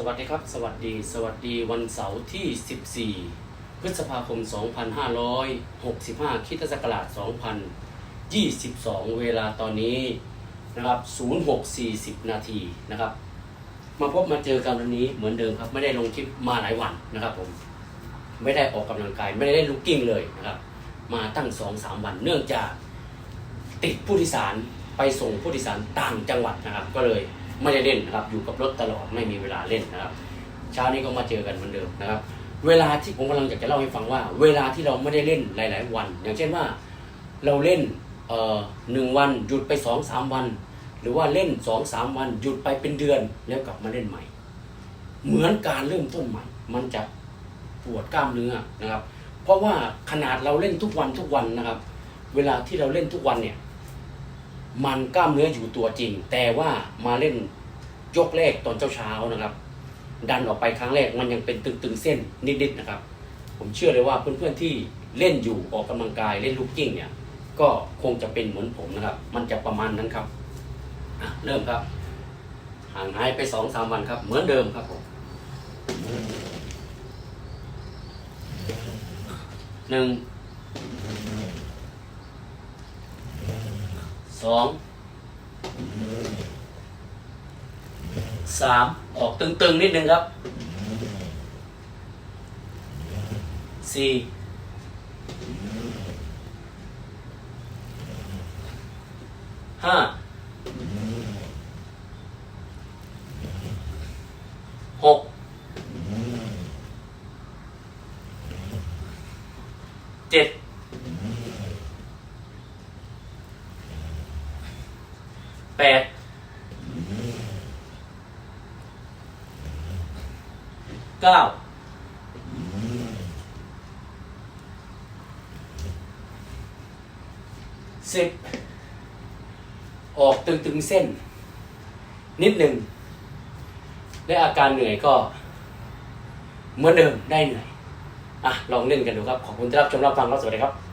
สวัสดีครับ สวัสดี สวัสดีวันเสาร์ที่ 14 พฤษภาคม 2565คริสตศักราช2022 เวลาตอนนี้นะครับ0640 นาทีนะครับ มาพบมาเจอกันวันนี้เหมือนเดิมครับ ไม่ได้ลงคลิปมาหลายวันนะครับผม ไม่ได้ออกกำลังกาย ไม่ได้เล่นลูกกิ้งเลยนะครับ มาตั้ง 2-3 วัน เนื่องจากติดผู้โดยสารไปส่งผู้โดยสารต่างจังหวัดนะครับ ก็เลย ไม่ได้เล่นนะครับ อยู่กับรถตลอดไม่มีเวลาเล่นนะครับ เช้านี้ก็มาเจอกันเหมือนเดิมนะครับ เวลาที่ผมกำลังอยากจะเล่าให้ฟังว่า เวลาที่เราไม่ได้เล่นหลาย ๆ วัน อย่างเช่นว่าเราเล่นเอ่อหนึ่งวันหยุดไปสองสามวัน หรือว่าเล่นสองสามวันหยุดไปเป็นเดือนแล้วกลับมาเล่นใหม่ เหมือนการเริ่มต้นใหม่ มันจะปวดกล้ามเนื้อนะครับ เพราะว่าขนาดเราเล่นทุกวันทุกวันนะครับ เวลาที่เราเล่นทุกวันเนี่ย มันกล้ามเนื้ออยู่ตัวจริง แต่ว่ามาเล่นยกแรกตอนเช้าๆนะครับ ดันออกไปครั้งแรกมันยังเป็นตึงๆเส้นนิดๆนะครับ ผมเชื่อเลยว่าเพื่อนๆที่เล่นอยู่ออกกำลังกายเล่นลูกกิ้งเนี่ยก็คงจะเป็นเหมือนผมนะครับ มันจะประมาณนั้นครับอะเริ่มครับห่างหายไปสองสามวันครับ เหมือนเดิมครับผมหนึ่ง สองสามออกตึงๆ นิดนึงครับสี่ห้าหกเจ็ด แปดเก้าสิบออกตึงๆเส้น นิดหนึ่งและอาการเหนื่อยก็เหมือนเดิมได้เหนื่อยอะลองเล่นกันดูครับ ขอบคุณที่รับชมรับฟังครับสวัสดีครับ